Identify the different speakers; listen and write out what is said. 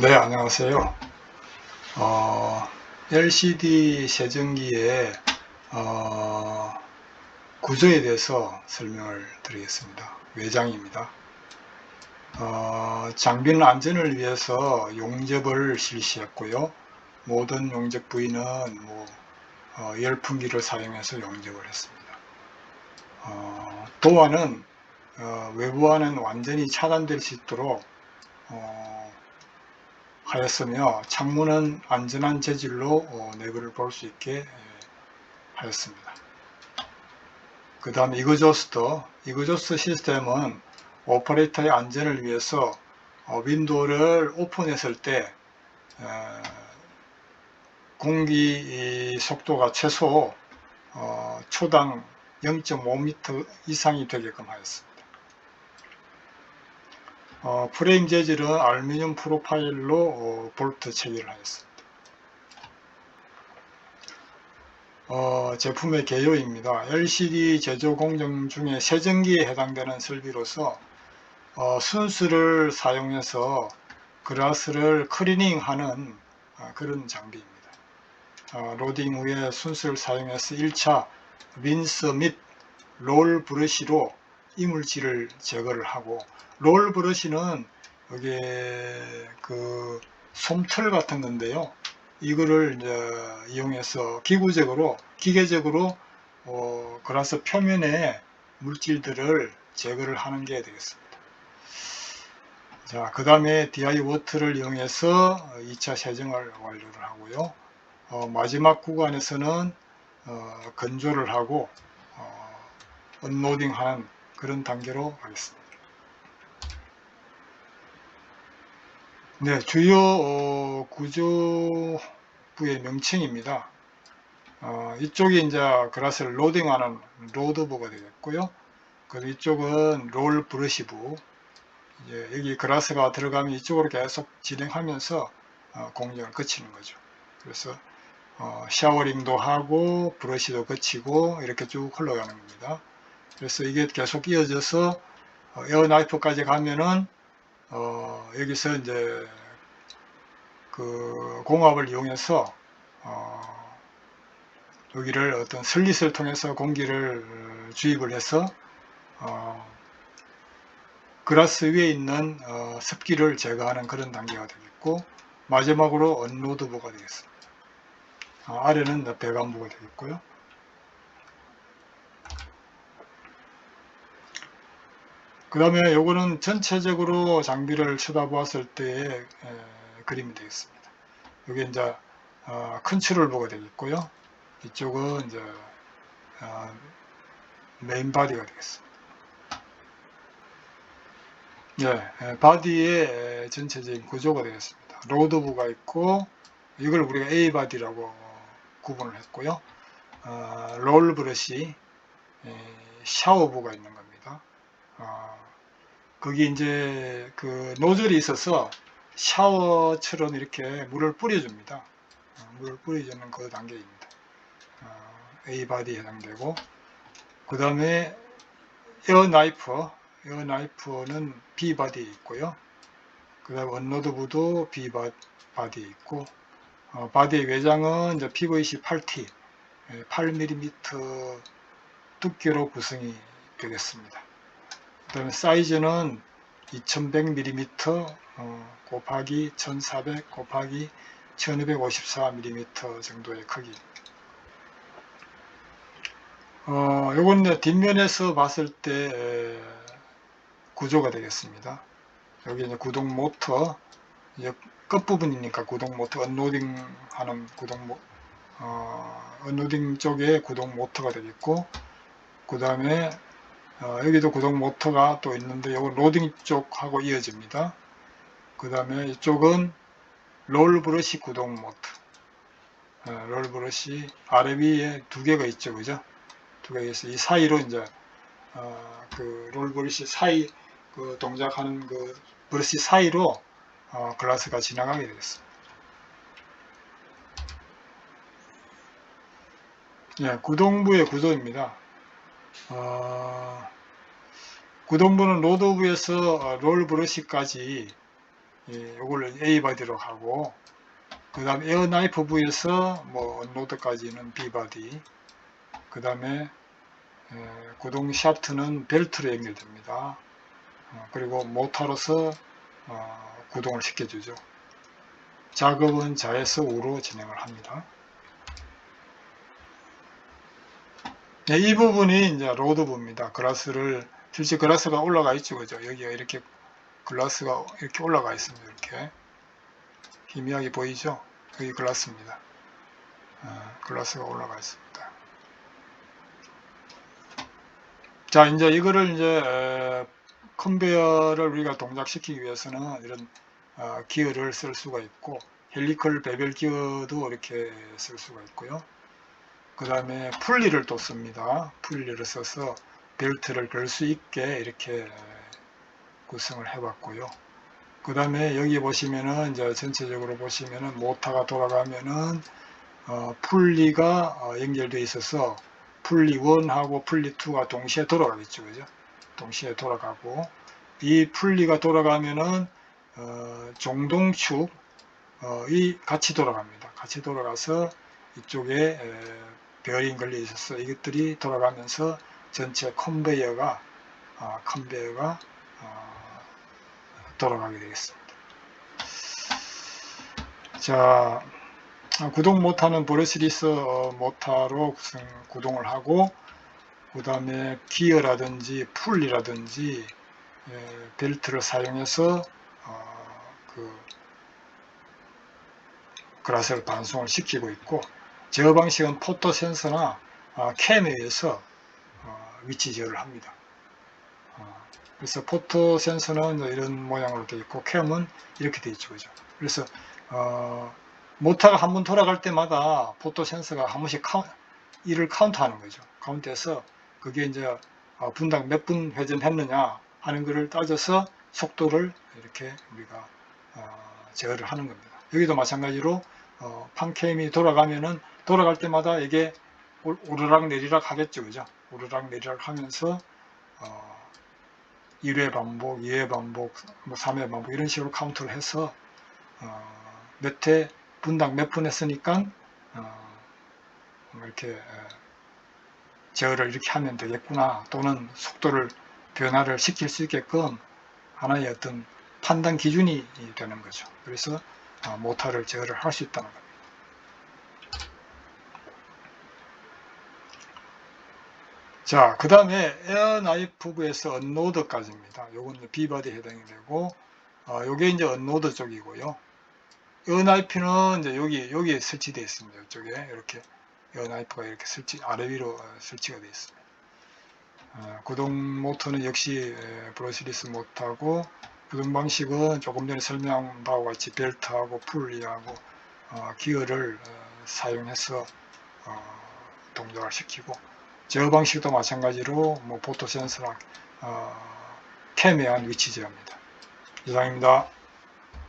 Speaker 1: 네, 안녕하세요. 어, LCD 세정기의 어, 구조에 대해서 설명을 드리겠습니다. 외장입니다. 어, 장비는 안전을 위해서 용접을 실시했고요. 모든 용접 부위는 뭐, 어, 열풍기를 사용해서 용접을 했습니다. 어, 도어는 어, 외부와는 완전히 차단될 수 있도록 어, 하였으며 창문은 안전한 재질로 어, 내부를 볼 수 있게 예, 하였습니다. 그 다음 이그조스터 이그조스터 시스템은 오퍼레이터의 안전을 위해서 어, 윈도우를 오픈했을 때 에, 공기 속도가 최소 어, 초당 0.5m 이상이 되게끔 하였습니다. 어, 프레임 재질은 알루미늄 프로파일로 어, 볼트 체결을 하였습니다. 어, 제품의 개요입니다. LCD 제조 공정 중에 세정기에 해당되는 설비로서 어, 순수를 사용해서 그라스를 클리닝하는 어, 그런 장비입니다. 어, 로딩 후에 순수를 사용해서 1차 린스 및 롤 브러쉬로 이물질을 제거를 하고 롤 브러쉬는 여기에 그 솜털 같은 건데요. 이거를 이제 이용해서 기구적으로 기계적으로 어, 그라스 표면에 물질들을 제거를 하는 게 되겠습니다. 자, 그 다음에 DI 워터를 이용해서 2차 세정을 완료를 하고요. 어, 마지막 구간에서는 어, 건조를 하고 어, 언로딩 하는 그런 단계로 가겠습니다. 네, 주요 어, 구조부의 명칭입니다. 어, 이쪽이 이제 그라스를 로딩하는 로드부가 되겠고요. 그리고 이쪽은 롤 브러시부. 이제 여기 그라스가 들어가면 이쪽으로 계속 진행하면서 어, 공정을 거치는 거죠. 그래서 어, 샤워링도 하고 브러쉬도 거치고 이렇게 쭉 흘러가는 겁니다. 그래서 이게 계속 이어져서 어, 에어 나이프까지 가면은 어, 여기서 이제 그 공압을 이용해서 어, 여기를 어떤 슬릿을 통해서 공기를 주입을 해서 어, 그라스 위에 있는 어, 습기를 제거하는 그런 단계가 되겠고 마지막으로 언로드부가 되겠습니다. 어, 아래는 배관부가 되겠고요. 그 다음에 요거는 전체적으로 장비를 쳐다보았을 때의 에, 그림이 되겠습니다. 여기 이제 어, 컨트롤 보가 되겠고요. 이쪽은 이제 어, 메인 바디가 되겠습니다. 예, 바디의 전체적인 구조가 되겠습니다. 로드부가 있고 이걸 우리가 A 바디라고 구분을 했고요. 어, 롤 브러시, 샤워부가 있는 겁니다. 어, 거기 이제 그 노즐이 있어서 샤워처럼 이렇게 물을 뿌려줍니다. 어, 물을 뿌려주는 그 단계입니다. 어, A 바디에 해당되고 그 다음에 에어 나이프, 에어 나이프는 B 바디에 있고요. 그 다음에 언로드부도 B 바디에 있고 어, 바디의 외장은 이제 PVC 8T 8mm 두께로 구성이 되겠습니다. 그 다음에 사이즈는 2100mm 어, 곱하기 1400 곱하기 1254mm 정도의 크기. 어, 요건 뒷면에서 봤을 때 구조가 되겠습니다. 여기 이제 구동 모터, 이제 끝부분이니까 구동 모터, 언로딩 하는 구동 모, 어, 언로딩 쪽에 구동 모터가 되겠고, 그 다음에 어, 여기도 구동 모터가 또 있는데 이건 로딩 쪽하고 이어집니다. 그 다음에 이쪽은 롤 브러시 구동 모터. 어, 롤 브러시 아래 위에 두 개가 있죠, 그죠? 두 개가 있어. 이 사이로 이제 어, 그 롤 브러시 사이 그 동작하는 그 브러시 사이로 어, 글라스가 지나가게 되겠습니다. 예, 구동부의 구조입니다. 어, 구동부는 로드부에서 롤 브러시까지 예, 요거를 A 바디로 하고 그 다음 에어 나이프 부에서 뭐 언로드까지는 B 바디 그 다음에 구동 샤프트는 벨트로 연결됩니다. 어, 그리고 모터로서 어, 구동을 시켜주죠. 작업은 자에서 우로 진행을 합니다. 네, 이 부분이 이제 로드부입니다. 글라스를 실제 글라스가 올라가 있죠, 그죠? 여기가 이렇게 글라스가 이렇게 올라가 있습니다. 이렇게 희미하게 보이죠? 여기 글라스입니다. 어, 글라스가 올라가 있습니다. 자, 이제 이거를 이제 에, 컨베어를 우리가 동작시키기 위해서는 이런 어, 기어를 쓸 수가 있고 헬리컬 베벨 기어도 이렇게 쓸 수가 있고요. 그 다음에 풀리를 또 씁니다. 풀리를 써서 벨트를 걸 수 있게 이렇게 구성을 해봤고요. 그 다음에 여기 보시면은 이제 전체적으로 보시면은 모터가 돌아가면은 어, 풀리가 어, 연결되어 있어서 풀리 1하고 풀리 2가 동시에 돌아가겠죠. 그죠? 동시에 돌아가고 이 풀리가 돌아가면은 어, 종동축 어, 이 같이 돌아갑니다. 같이 돌아가서 이쪽에 에, 베어링 걸려 있어서 이것들이 돌아가면서 전체 컨베이어가 어, 컨베이어가 어, 돌아가게 되겠습니다. 자, 구동 모터는 브레스리스 어, 모터로 구성, 구동을 하고 그 다음에 기어라든지 풀리라든지 에, 벨트를 사용해서 어, 그 그라스를 반송을 시키고 있고 제어 방식은 포토 센서나 어, 캠에 의해서 어, 위치 제어를 합니다. 어, 그래서 포토 센서는 이런 모양으로 되어 있고 캠은 이렇게 되어 있죠. 그죠? 그래서 어, 모터가 한 번 돌아갈 때마다 포토 센서가 한 번씩 카운, 이를 카운트하는 거죠. 카운트해서 그게 이제 어, 분당 몇 분 회전했느냐 하는 것을 따져서 속도를 이렇게 우리가 어, 제어를 하는 겁니다. 여기도 마찬가지로 어, 판캠이 돌아가면은 돌아갈 때마다 이게 오르락 내리락 하겠죠, 그죠? 오르락 내리락 하면서 어, 1회 반복, 2회 반복, 뭐 3회 반복 이런 식으로 카운트를 해서 어, 몇 회, 분당 몇 분 했으니까 어, 뭐 이렇게 어, 제어를 이렇게 하면 되겠구나 또는 속도를 변화를 시킬 수 있게끔 하나의 어떤 판단 기준이 되는 거죠. 그래서 어, 모터를 제어를 할 수 있다는 겁니다. 자, 그 다음에 에어나이프부에서 언로드까지입니다. 요건 비바디 해당이 되고, 어, 요게 이제 언로드 쪽이고요. 에어나이프는 이제 여기, 여기에 설치되어 있습니다. 이쪽에 이렇게 에어나이프가 이렇게 설치, 아래 위로 어, 설치가 되어 있습니다. 어, 구동 모터는 역시 브러시리스 모터고, 구동 방식은 조금 전에 설명한 바와 같이 벨트하고 풀리하고 어, 기어를 어, 사용해서 어, 동작을 시키고 제어 방식도 마찬가지로 뭐 포토 센서나 어, 캠에 한 위치 제어입니다. 이상입니다.